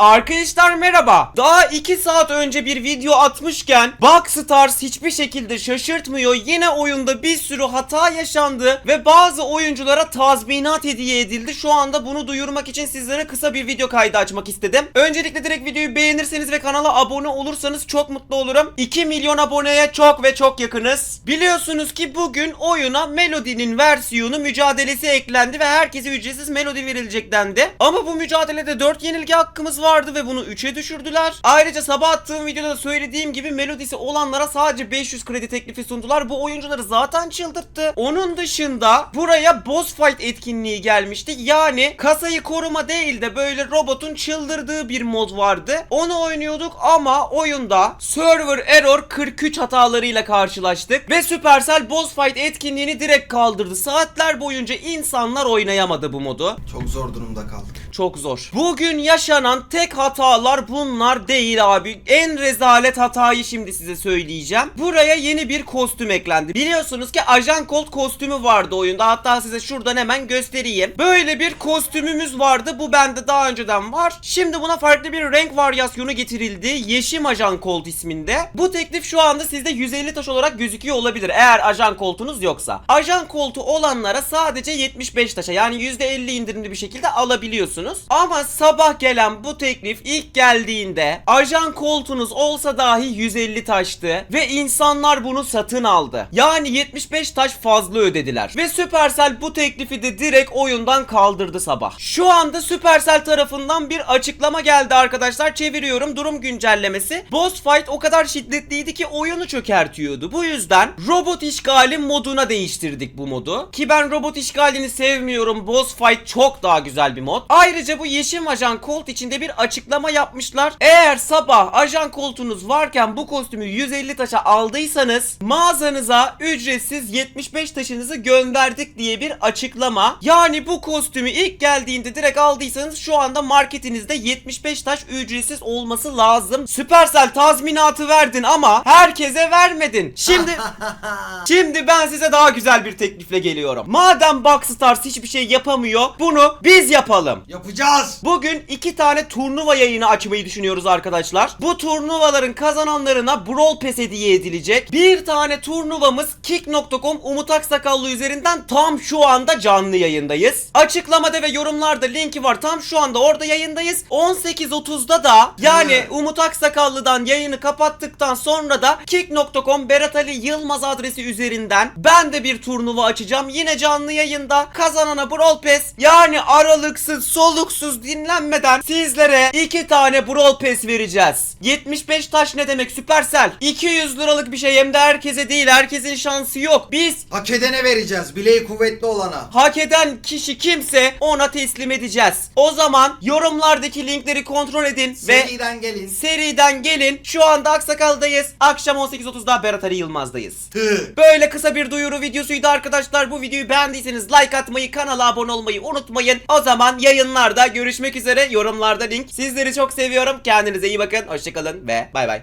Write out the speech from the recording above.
Arkadaşlar merhaba. Daha 2 saat önce bir video atmışken Boxstars hiçbir şekilde şaşırtmıyor. Yine oyunda bir sürü hata yaşandı ve bazı oyunculara tazminat hediye edildi. Şu anda bunu duyurmak için sizlere kısa bir video kaydı açmak istedim. Öncelikle direkt videoyu beğenirseniz ve kanala abone olursanız çok mutlu olurum. 2 milyon aboneye çok ve çok yakınız. Biliyorsunuz ki bugün oyuna Melody'nin versiyonu mücadelesi eklendi ve herkese ücretsiz Melody verilecek dendi. Ama bu mücadelede 4 yenilgi hakkımız vardı ve bunu 3'e düşürdüler. Ayrıca sabah attığım videoda da söylediğim gibi Melody'si olanlara sadece 500 kredi teklifi sundular. Bu oyuncuları zaten çıldırttı. Onun dışında buraya boss fight etkinliği gelmişti. Yani kasayı koruma değil de böyle robotun çıldırdığı bir mod vardı. Onu oynuyorduk ama oyunda server error 43 hatalarıyla karşılaştık ve Supercell boss fight etkinliğini direkt kaldırdı. Saatler boyunca insanlar oynayamadı bu modu. Çok zor durumda kaldık. Çok zor. Bugün yaşanan tek hatalar bunlar değil abi. En rezalet hatayı şimdi size söyleyeceğim. Buraya yeni bir kostüm eklendi. Biliyorsunuz ki Ajan Colt kostümü vardı oyunda. Hatta size şuradan hemen göstereyim. Böyle bir kostümümüz vardı. Bu bende daha önceden var. Şimdi buna farklı bir renk varyasyonu getirildi. Yeşim Ajan Colt isminde. Bu teklif şu anda sizde 150 taş olarak gözüküyor olabilir. Eğer Ajan Colt'unuz yoksa. Ajan Colt'u olanlara sadece 75 taşa yani %50 indirimli bir şekilde alabiliyorsunuz. Ama sabah gelen bu teklif ilk geldiğinde ajan koltuğunuz olsa dahi 150 taştı ve insanlar bunu satın aldı. Yani 75 taş fazla ödediler. Ve Supercell bu teklifi de direkt oyundan kaldırdı sabah. Şu anda Supercell tarafından bir açıklama geldi arkadaşlar. Çeviriyorum durum güncellemesi. Boss fight o kadar şiddetliydi ki oyunu çökertiyordu. Bu yüzden robot işgali moduna değiştirdik bu modu. Ki ben robot işgalini sevmiyorum. Boss fight çok daha güzel bir mod. Ayrıca bu Yeşim Ajan Colt içinde bir açıklama yapmışlar. Eğer sabah Ajan Colt'unuz varken bu kostümü 150 taşa aldıysanız mağazanıza ücretsiz 75 taşınızı gönderdik diye bir açıklama. Yani bu kostümü ilk geldiğinde direkt aldıysanız şu anda marketinizde 75 taş ücretsiz olması lazım. Supercell tazminatı verdin ama herkese vermedin. Şimdi Şimdi ben size daha güzel bir teklifle geliyorum. Madem Boxstars hiçbir şey yapamıyor, bunu biz yapalım. Yapacağız. Bugün iki tane turnuva yayını açmayı düşünüyoruz arkadaşlar. Bu turnuvaların kazananlarına Brawl Pass hediye edilecek. Bir tane turnuvamız Kick.com Umut Aksakallı üzerinden tam şu anda canlı yayındayız. Açıklamada ve yorumlarda linki var. Tam şu anda orada yayındayız. 18.30'da da yani Umut Aksakallı'dan yayını kapattıktan sonra da Kick.com Berat Ali Yılmaz adresi üzerinden ben de bir turnuva açacağım. Yine canlı yayında kazanana Brawl Pass yani aralıksız soluksuz dinlenmeden sizlere iki tane Brawl Pass vereceğiz. 75 taş ne demek Supercell? 200 liralık bir şey hem de herkese değil herkesin şansı yok. Biz Hak edene vereceğiz. Bileği kuvvetli olana. hak eden kişi kimse ona teslim edeceğiz. O zaman yorumlardaki linkleri kontrol edin ve Seriden gelin. seriden gelin. Şu anda Aksakal'dayız. Akşam 18.30'da Berat Ali Yılmaz'dayız. Böyle kısa bir duyuru videosuydu arkadaşlar. Bu videoyu beğendiyseniz like atmayı, kanala abone olmayı unutmayın. O zaman yayınlarda görüşmek üzere. Yorumlarda link. Sizleri çok seviyorum. Kendinize iyi bakın. Hoşçakalın ve bay bay.